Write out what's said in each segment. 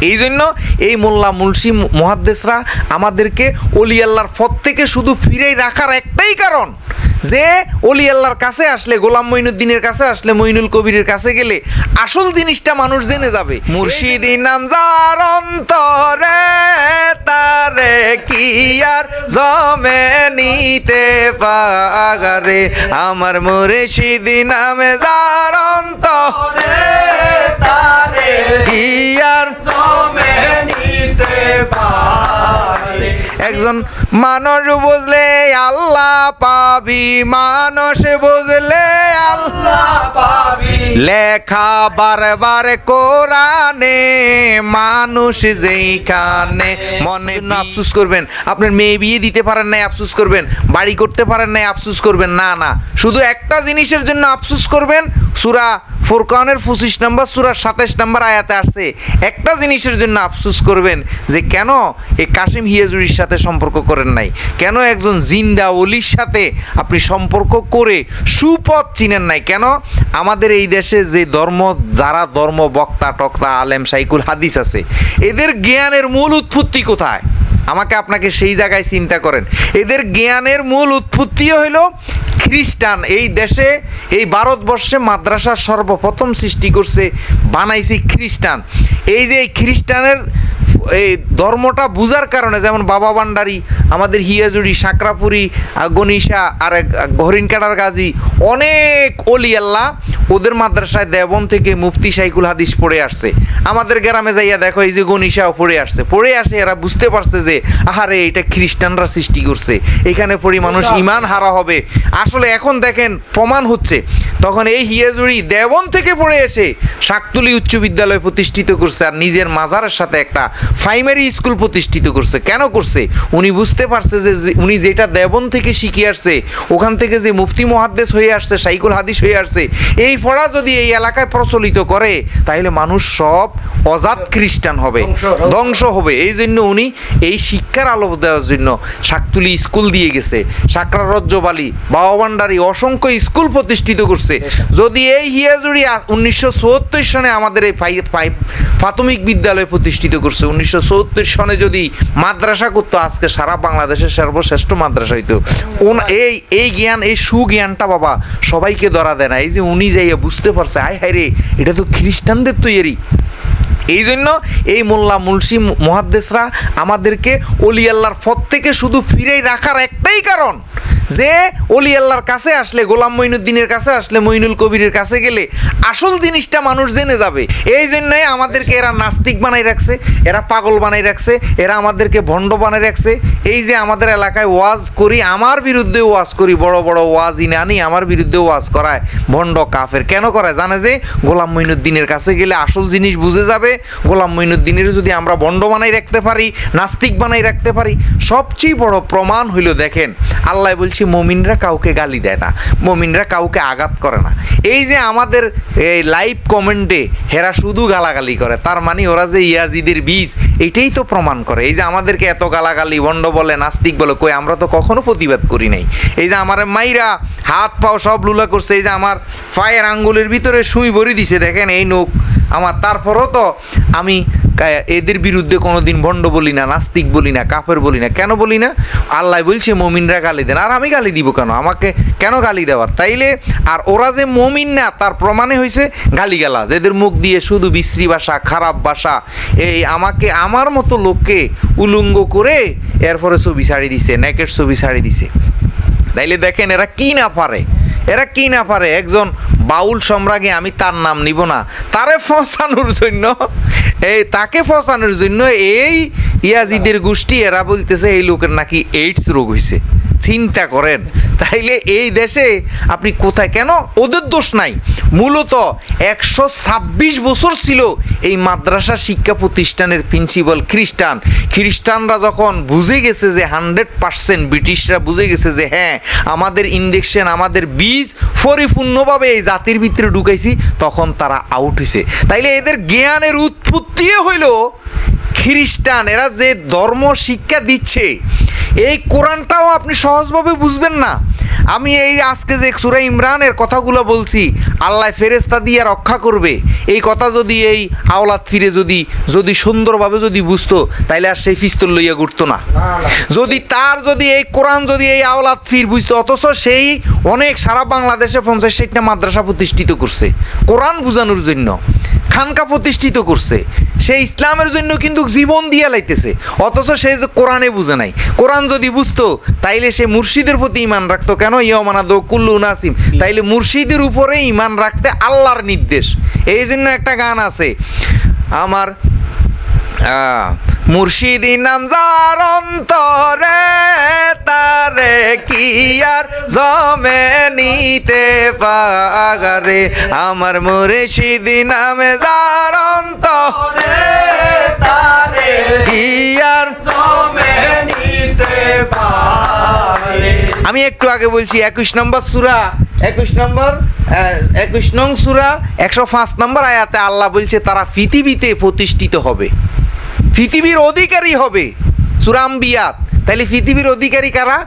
এই জন্য এই মোল্লা মুলসি মহাদ্দেশরা আমাদেরকে অলি আল্লাহর পথ থেকে শুধু ফিরেই রাখার একটাই কারণ যে অলি আল্লাহর কাছে আসলে গোলাম মঈনুদ্দিনের কাছে আসলে মঈনুল কবিরের কাছে গেলে আসল জিনিসটা মানুষ জেনে যাবে। মুর্শিদি নাম যার অন্তরে তারে কি আর জমে নিতে পাগারে? আমার মুর্শিদি নামে যার অন্তরে কি একজন মানুষ বুঝলে আল্লাহ পাবি মানুষ বুঝলে আল্লাহ পাবি। লেখা বারবার কোরআনে মানুষ যেইখানে মনে না আফসুস করবেন আপনার মেয়ে বিয়ে দিতে পারেন নাই আফসুস করবেন বাড়ি করতে পারেন নাই আফসুস করবেন না না। শুধু একটা জিনিসের জন্য আফসুস করবেন সুরা ফুরকানের পঁচিশ নম্বর, সুরার সাতাশ নম্বর আয়াতে আসছে, একটা জিনিসের জন্য আফসুস করবেন যে কেন এই কাশিম হিয়াজুরির সাথে সম্পর্ক করেন নাই? কেন একজন জিন্দা অলির সাথে আপনি সম্পর্ক করে সুপথ চিনেন নাই? কেন আমাদের এই দেশে যে ধর্ম, যারা ধর্ম বক্তা টক্তা, আলেম, সাইকুল হাদিস আছে, এদের জ্ঞানের মূল উৎপত্তি কোথায়? আমাকে আপনাকে সেই জায়গায় চিন্তা করেন। এদের জ্ঞানের মূল উৎপত্তিও হইল খ্রিস্টান। এই দেশে, এই ভারতবর্ষে মাদ্রাসা সর্বপ্রথম সৃষ্টি করছে, বানাইছি খ্রিস্টান। এই যে খ্রিস্টানের এই ধর্মটা বুঝার কারণে যেমন বাবা ভান্ডারি আমাদের হিয়াজুড়ি সাঁকরাপুরি গনিশা আর হরিণকাটার গাজী অনেক অলি আল্লাহ ওদের মাদ্রাসায় দেবন থেকে মুফতি সাইকুল হাদিস পড়ে আসছে। আমাদের গ্রামে যাইয়া দেখো এই যে গনিশাও পড়ে আসছে। পড়ে আসে এরা বুঝতে পারছে যে আহারে এটা খ্রিস্টানরা সৃষ্টি করছে। এখানে পড়ি মানুষ ইমান হারা হবে। আসলে এখন দেখেন প্রমাণ হচ্ছে তখন এই হিয়াজুড়ি দেবন থেকে পড়ে এসে শাকতুলি উচ্চ বিদ্যালয় প্রতিষ্ঠিত করছে আর নিজের মাজারের সাথে একটা প্রাইমারি স্কুল প্রতিষ্ঠিত করছে। কেন করছে? উনি বুঝতে পারছে যে উনি যেটা দেবন থেকে শিখে আসছে ওখান থেকে যে মুফতি মহাদ্দেশ হয়ে আসছে সাইকুল হাদিস হয়ে আসছে এই পড়া যদি এই এলাকায় প্রচলিত করে তাহলে মানুষ সব অজাত খ্রিস্টান হবে ধ্বংস হবে। এই জন্য উনি এই শিক্ষার আলো দেওয়ার জন্য শাকতুলি স্কুল দিয়ে গেছে। সাকরা রজ্জবালি বাবান্ডারি অসংখ্য স্কুল প্রতিষ্ঠিত করছে। যদি এই হিয়াজুড়ি উনিশশো সনে আমাদের এই প্রাথমিক বিদ্যালয় প্রতিষ্ঠিত করছে, উনিশশো চুয়াত্তর সনে যদি মাদ্রাসা করতো, আজকে সারা বাংলাদেশের সর্বশ্রেষ্ঠ মাদ্রাসা হইতো। এই এই জ্ঞান, এই সুজ্ঞানটা বাবা সবাইকে ধরা দেয় না। এই যে উনি যাইয়া বুঝতে পারছে, আয় হায় রে, এটা তো খ্রিস্টানদের তৈরি। এই জন্য এই মোল্লা মুলসি মহাদ্দেশরা আমাদেরকে অলি আল্লাহর পথ থেকে শুধু ফিরেই রাখার একটাই কারণ। যে অলি আল্লাহর কাছে আসলে, গোলাম মঈনুদ্দিনের কাছে আসলে, মঈনুল কবিরের কাছে গেলে আসল জিনিসটা মানুষ জেনে যাবে। এই জন্যই আমাদেরকে এরা নাস্তিক বানাই রাখছে, এরা পাগল বানাই রাখছে, এরা আমাদেরকে ভণ্ড বানাই রাখছে এই যে আমাদের এলাকায় ওয়াজ করি, আমার বিরুদ্ধে ওয়াজ করি, বড় বড় ওয়াজ ইনে আনি আমার বিরুদ্ধে ওয়াজ করায়, ভণ্ড কাফের। কেন করায়? জানে যে গোলাম মঈনুদ্দিনের কাছে গেলে আসল জিনিস বুঝে যাবে, গোলাম মঈনুদ্দিনের যদি আমরা ভণ্ড বানাই রাখতে পারি, নাস্তিক বানাই রাখতে পারি, সবচেয়ে বড় প্রমাণ হইল দেখেন, আল্লাহ বলছি, মমিনরা কাউকে গালি দেয় না, মমিনরা কাউকে আঘাত করে না। এই যে আমাদের এই লাইভ কমেন্টে হেরা শুধু গালাগালি করে, তার মানে ওরা যে ইয়াজিদের বীজ, এটাই তো প্রমাণ করে। এই যে আমাদেরকে এত গালাগালি, বন্ড বলে, নাস্তিক বলে, কই, আমরা তো কখনো প্রতিবাদ করি নাই। এই যে আমার মাইরা হাত পাও সব লুলা করছে, এই যে আমার পায়ের আঙ্গুলের ভিতরে সুই ভরি দিছে, দেখেন এই নোক আমার তারপরও তো আমি এদের বিরুদ্ধে কোনো দিন ভণ্ড বলি না, নাস্তিক বলি না, কাফের বলি না, কেন বলি না? আল্লাহ বলছে, মমিনরা গালি দেন। আর আমি গালি দিব কেন? আমাকে কেন গালি দেওয়ার? তাইলে আর ওরা যে মমিন না, তার প্রমাণে হয়েছে গালি গালা এদের মুখ দিয়ে শুধু বিশ্রী ভাষা, খারাপ ভাষা। এই আমাকে, আমার মতো লোককে উলঙ্গ করে এরপরে ছবি ছাড়ি দিছে, নেকের ছবি ছাড়ি দিছে। তাইলে দেখেন এরা কি না পারে? এরা কি না পারে? একজন বাউল সম্রাজ্ঞী, আমি তার নাম নিব না। তারে ফসানোর জন্য, এই তাকে ফসানোর জন্য এই ইয়াজিদের গোষ্ঠী, এরা বলতেছে এই লোকের নাকি এইডস রোগ হয়েছে চিন্তা করেন। তাইলে এই দেশে আপনি কোথায় কেন? ওদের দোষ নাই। মূলত একশো ছাব্বিশ বছর ছিল এই মাদ্রাসা শিক্ষা প্রতিষ্ঠানের প্রিন্সিপাল খ্রিস্টান। খ্রিস্টানরা যখন বুঝে গেছে যে হান্ড্রেড পার্সেন্ট ব্রিটিশরা বুঝে গেছে যে হ্যাঁ আমাদের ইন্জেকশন আমাদের বীজ পরিপূর্ণভাবে এই জাতির ভিতরে ঢুকাইছি, তখন তারা আউট হয়েছে তাইলে এদের জ্ঞানের উৎপত্তি হইল খ্রিস্টান। এরা যে ধর্ম শিক্ষা দিচ্ছে এই কোরআনটাও আপনি সহজভাবে বুঝবেন না। আমি এই আজকে যে সুরা ইমরানের কথাগুলো বলছি আল্লাহ ফেরেস্তা দিয়ে রক্ষা করবে। এই কথা যদি এই আওলাদ ফিরে যদি যদি সুন্দরভাবে যদি বুঝতো তাইলে আর সেই পিস্তল লইয়া ঘুরতো না। যদি তার যদি এই কোরআন যদি এই আওলাদ ফির বুঝতো অথচ সেই অনেক সারা বাংলাদেশে পঞ্চাশ ষাটটা মাদ্রাসা প্রতিষ্ঠিত করছে। কোরআন বুঝানোর জন্য খানকা প্রতিষ্ঠিত করছে। সে ইসলামের জন্য কিন্তু জীবন দিয়া লাইতেছে। অথচ সে যে কোরআনে বুঝে নাই। কোরআন যদি বুঝতো, তাইলে সে মুর্শিদের প্রতি ইমান রাখতো কেন? ইয়মানাদ কুল্লু নাসিম। তাইলে মুর্শিদের উপরে ইমান রাখতে আল্লাহর নির্দেশ। এই জন্য একটা গান আছে। আমার মুর্শিদি নাম যার অন্তরে তারে কি আর জমে নিতে পাগারে? আমার মুর্শিদি নামে যার অন্তরে তারে কি আর জমে নিতে আমি একটু আগে বলছি, একুশ নম্বর সুরা, একুশ নম্বর একুশ নং সুরা, একশো পাঁচ নম্বর আয়াতে আল্লাহ বলছে, তারা পৃথিবীতে প্রতিষ্ঠিত হবে। পৃথিবীর অধিকারী হবে। সুরাম্বিয়াত তাহলে পৃথিবীর অধিকারী কারা?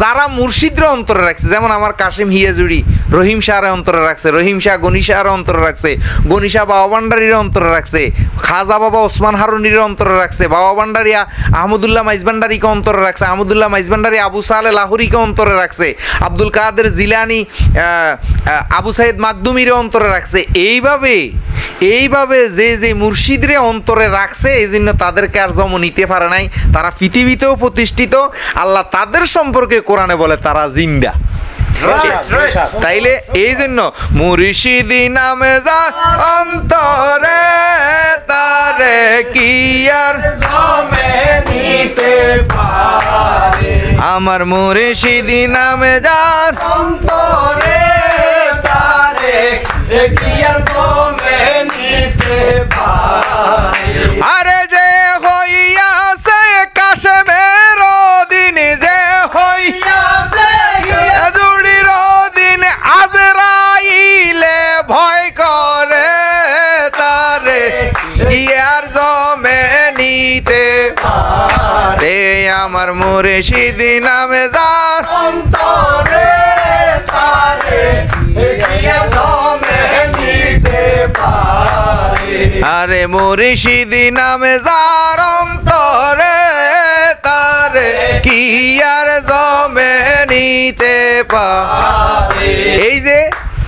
যারা মুর্শিদরা অন্তরে রাখছে। যেমন আমার কাশিম হিয়াজুড়ি রহিম শাহরে অন্তরে রাখছে, রহিম শাহ গনি শাহরে অন্তরে রাখছে, গনি শাহ বাবা ভান্ডারির অন্তরে রাখছে, খাজা বাবা ওসমান হারুনির অন্তরে রাখছে, বাবা ভান্ডারিয়া আহমদুল্লাহ মাইজভান্ডারিকে অন্তরে রাখছে, আহমদুল্লাহ মাইজভান্ডারি আবু সালে লাহুরিকে অন্তরে রাখছে, আব্দুল কাদের জিলানি আবু সাইদ মাকদুমির অন্তরে রাখছে। এইভাবে এইভাবে যে যে মুর্শিদরে অন্তরে রাখছে এই জন্য তাদেরকে আর জম নিতে পারে নাই। তারা পৃথিবীতেও প্রতিষ্ঠিত। আল্লাহ তাদের সম্পর্কে কোরআনে বলে, তারা জিন্দা। তাইলে এই জন্য মুর্শিদি নামে যা অন্তরে তারে কি আর আমার মুর্শিদি নামে যার আরে যে হইয়াছে আমার মুর্শিদি নামে যার আরে মুর্শিদি নামে যার অন্তরে তারে, কি আর জমে নিতে পা এই যে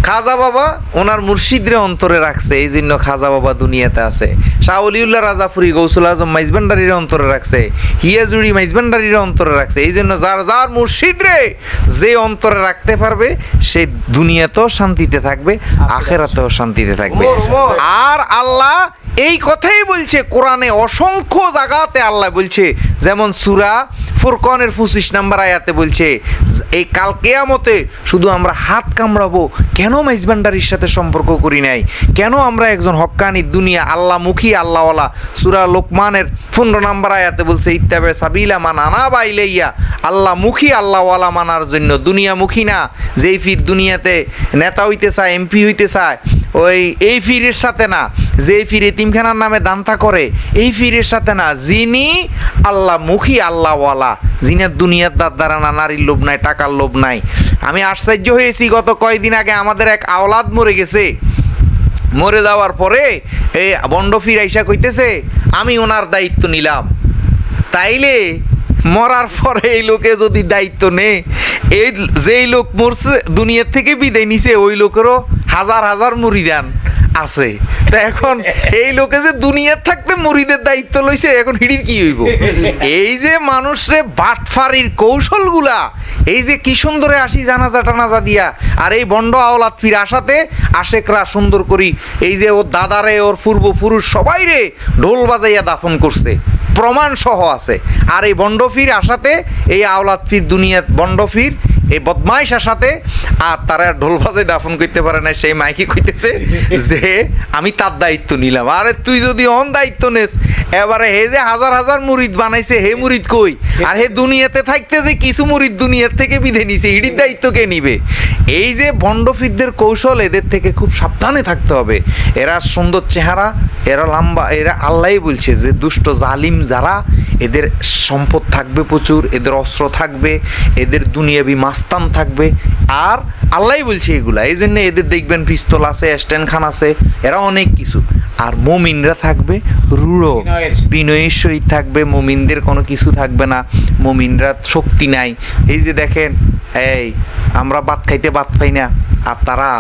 খাজা বাবা ওনার মুর্শিদরে অন্তরে রাখছে এই জন্য খাজা বাবা দুনিয়াতে আছে। শাহলিউল্লাহ রাজাফুরি রাজাপুরি গৌসুল আজম মাইজবান্ডারির অন্তরে রাখছে হিয়াজুড়ি মাইজবান্ডারির অন্তরে রাখছে এই জন্য যার যার মুর্শিদরে যে অন্তরে রাখতে পারবে সে দুনিয়াতেও শান্তিতে থাকবে আখেরাতেও শান্তিতে থাকবে। আর আল্লাহ এই কথাই বলছে কোরআনে অসংখ্য জায়গাতে আল্লাহ বলছে, যেমন সুরা ফুরকনের পঁচিশ নাম্বার আয়াতে বলছে, এই কাল কেয়ামতে শুধু আমরা হাত কামড়াবো, কেন মেজবান্ডারির সাথে সম্পর্ক করি নাই? কেন আমরা একজন হক্কানি দুনিয়া আল্লাহ মুখী আল্লাহওয়ালা? সুরা লোকমানের পনেরো নাম্বার আয়াতে বলছে ইত্যাবে সাবিলা মান আনা আল্লাহ মুখী আল্লাহওয়ালা মানার জন্য দুনিয়া মুখী না। যেই ফির দুনিয়াতে নেতা হইতে চায়, এমপি হইতে চায় ওই এই ফিরের সাথে না, যে ফির এতিমখানার নামে দান্তা করে, এই ফিরের সাথে না, যিনি আল্লাহ মুখী, আল্লাহওয়ালা, যিনি দুনিয়ার দার দ্বারা না, নারীর লোভ নাই, টাকার লোভ নাই। আমি আশ্চর্য হয়েছি, গত কয়েকদিন আগে আমাদের এক আওলাদ মরে গেছে। মরে যাওয়ার পরে এই বন্ড ফির আইসা কইতেছে, আমি ওনার দায়িত্ব নিলাম। তাইলে মরার পরে এই লোকে যদি দায়িত্ব নে এই যেই লোক মরছে, দুনিয়ার থেকে বিদায় নিছে, ওই লোকেরও হাজার হাজার মুরিদান আছে। তা এখন এই লোকে যে দুনিয়ার থাকতে মুরিদের দায়িত্ব লইছে, এখন হিড়ির কি হইব? এই যে মানুষরে বাটফারির কৌশলগুলা, এই যে কি সুন্দরে আসি জানাজা টানাজা দিয়া, আর এই বন্ড আওলাত ফির আসাতে আশেকরা সুন্দর করি, এই যে ওর দাদারে, ওর পূর্বপুরুষ সবাই রে ঢোল বাজাইয়া দাফন করছে। প্রমাণ সহ আছে। আর এই বন্ডফির আসাতে এই আওলাত ফির দুনিয়া বন্ডফির এই বদমাইশ আসাতে আর তারা ঢোল বাজাই দাফন করতে পারে না সেই মাইকি কইতেছে যে, আমি তার দায়িত্ব নিলাম। আরে তুই যদি অন দায়িত্ব নেস, এবারে হে যে হাজার হাজার মুরিদ বানাইছে, হে মুরিদ কই? আর হে দুনিয়াতে থাকতে যে কিছু মুরিদ দুনিয়ার থেকে বিধে নিছে, ইডির দায়িত্ব কে নিবে? এই যে ভণ্ডফিদদের কৌশল, এদের থেকে খুব সাবধানে থাকতে হবে। এরা সুন্দর চেহারা, এরা লম্বা, এরা আল্লাহই বলছে যে, দুষ্ট জালিম যারা, এদের সম্পদ থাকবে প্রচুর, এদের অস্ত্র থাকবে, এদের দুনিয়াবি মাস্তান থাকবে। আর আল্লাহই বলছে এগুলা। এই জন্য এদের দেখবেন পিস্তল আছে স্ট্যান্ড খান আছে এরা অনেক কিছু। আর মমিনরা থাকবে রুড়ো বিনয়ের। বিনয়ের সহিত থাকবে মমিনদের কোনো কিছু থাকবে না। মমিনরা শক্তি নাই। এই যে দেখেন এই আমরা ভাত খাইতে ভাত পাই না। আর তারা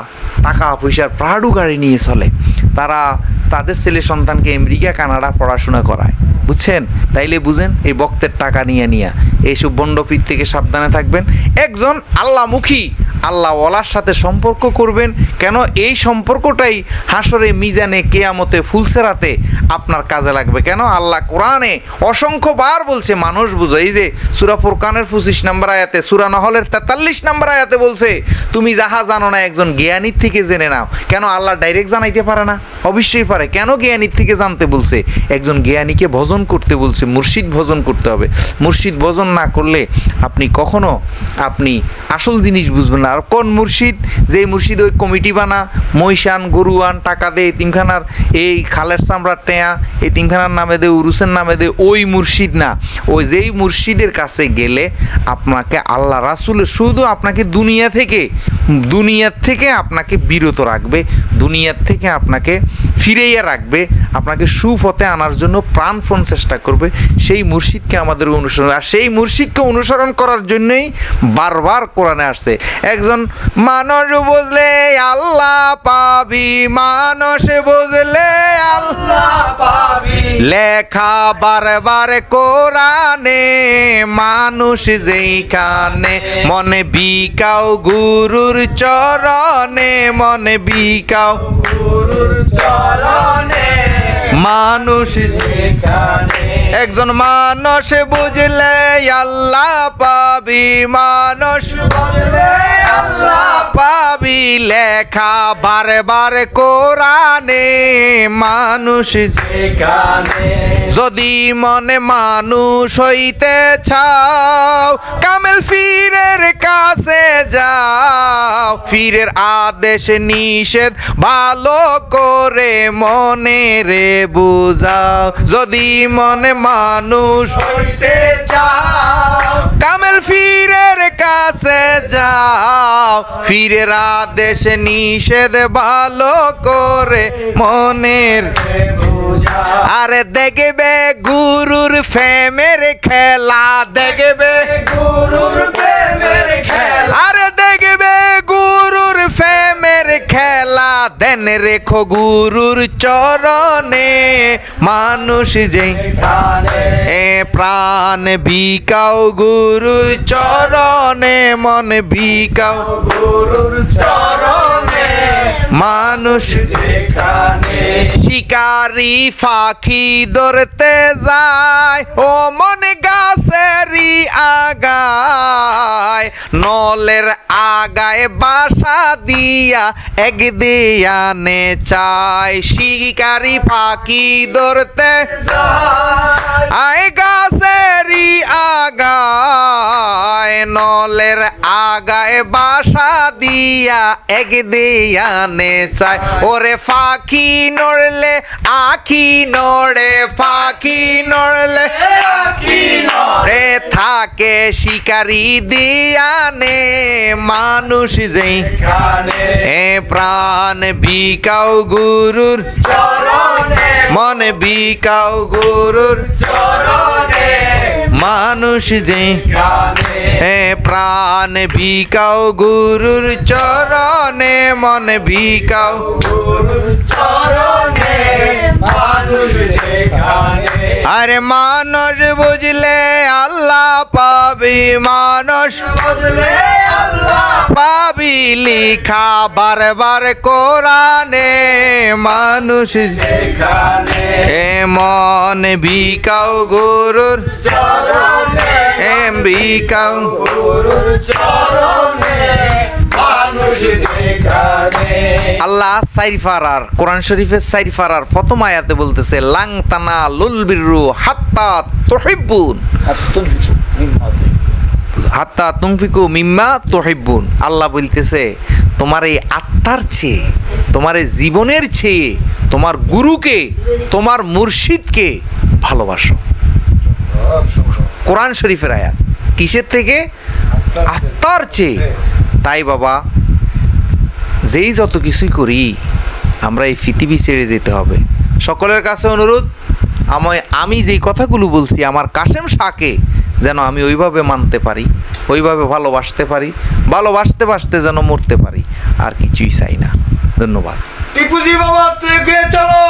টাকা পয়সার প্রাডু গাড়ি নিয়ে চলে। তারা তাদের ছেলে সন্তানকে আমেরিকা, কানাডা পড়াশোনা করায়। বুঝছেন? তাইলে বুঝেন, এই বক্তের টাকা নিয়ে নিয়ে। এইসব বন্ডপীর থেকে সাবধানে থাকবেন। একজন আল্লাহমুখী আল্লাহ ওয়ালার সাথে সম্পর্ক করবেন। কেন এই সম্পর্কটাই হাসরে মিজানে, কেয়ামতে, ফুলসেরাতে আপনার কাজে লাগবে। কেন আল্লাহ কোরআনে অসংখ্যবার বলছে, মানুষ বুঝো, এই যে সুরা ফুরকানের পঁচিশ নম্বর আয়াতে, সুরা নহলের তেতাল্লিশ নম্বর আয়াতে বলছে, তুমি যাহা জানো না, একজন জ্ঞানীর থেকে জেনে নাও। কেন আল্লাহ ডাইরেক্ট জানাইতে পারে না? অবশ্যই পারে। কেন জ্ঞানীর থেকে জানতে বলছে? একজন জ্ঞানীকে ভজন করতে বলছে, মুর্শিদ ভজন করতে হবে। মুর্শিদ ভজন না করলে আপনি কখনো, আপনি আসল জিনিস বুঝবেন না। আর কোন মুর্শিদ? যে মুর্শিদ ওই কমিটি বানা মহিষান গরুয়ান, টাকা দে তিনখানার, এই খালের চামড়ার টেয়া তিনখানার নামে দে, উরুসের নামে দে, ওই মুর্শিদ না। ওই যেই মুর্শিদের কাছে গেলে আপনাকে আল্লাহ রাসুলের শুধু আপনাকে দুনিয়া থেকে, দুনিয়ার থেকে আপনাকে বিরত রাখবে, দুনিয়ার থেকে আপনাকে ফিরাইয়া রাখবে, আপনাকে সুপথে আনার জন্য প্রাণপণ চেষ্টা করবে। সেই মুর্শিদকে আমাদের অনুসরণ, আর সেই মুর্শিদকে অনুসরণ করার জন্যই বারবার কোরআনে আসছে। একজন মানুষ বুঝলে আল্লাহ পাবি, মানুষ বুঝলে আল্লাহ পাবি। লেখা বারবার কোরআনে, মানুষ যেইখানে, মনে বিকাও গুরুর চরণে, মনে বিকাও মানুষ একজন মানুষ বুঝলে আল্লাহ পাবি। মানুষ বুঝলে আল্লাহ পাবি। লেখা বারবার কোরআনে, মানুষ যদি মনে মানুষ হইতে চাও, কামেল ফিরের কাছে যাও। ফিরের আদেশ নিষেধ ভালো করে মনে রে বুঝাও। যদি মনে মানুষ হইতে চাও, কামেল ফিরের কাছে যাও। ফিরের দেশে নিষেধ ভালো করে মনের। আরে দেখবে গুরুর ফেমের খেলা দেখবে গুরুর ফেমের খেলা। আরে দেখবে গুরুর ফেমের খেলা। দেন রেখো গুরুর চরণে। মানুষ যে এ প্রাণ বিকাও গুরুর চরণে। মন বিকাও গুরুর চরণে। মানুষ শিকারি ফাঁকি ধরতে যায়, ও মন গাছেরই আগায়, নলের আগায় বাসা দিয়া এক দিয়ানে চায় শিকারি ফাঁকি ধরতে আয় গাছেরই আগায়। নলের আগায় বাসা দিয়া এক দিয়ানে চায়। ওরে ফাঁকি নড়লে আখি নড়ে ফাঁকি নড়লে রে থাকে শিকারি দিয়ানে মানুষ যেই। এ প্রাণ বিকাও গুরুর চরণে। মন বিকাও গুরুর চরণে। মানুষ যে এ প্রাণ বিকাও গুরুর চরণে, মন মানুষ আরে মানুষ বুঝলে আল্লাহ পাবি মানুষ। বুঝলে পাবি লিখা বারবার কোরআনে মানুষ। এ মন বিকাও গুরুর চরণে আল্লাহ সাইরফারার, কোরআন শরীফের সাইরফারার প্রথম আয়াতে বলতেছে, লাং তানা হাত্তা হাত্তা তুমফিকু মিম্মা আল্লাহ বলতেছে, তোমার এই আত্মার চেয়ে, তোমার এই জীবনের চেয়ে, তোমার গুরুকে, তোমার মুর্শিদকে ভালোবাসো। কোরআন শরীফের আয়াত। কিসের থেকে? আত্মার চেয়ে। তাই বাবা, যেই যত কিছুই করি, আমরা এই পৃথিবী ছেড়ে যেতে হবে। সকলের কাছে অনুরোধ, আমায়, আমি যেই কথাগুলো বলছি, আমার কাশেম শাকে যেন আমি ওইভাবে মানতে পারি, ওইভাবে ভালোবাসতে পারি, ভালোবাসতে বাসতে যেন মরতে পারি, আর কিছুই চাই না। ধন্যবাদ। টিপুজি বাবা চলো।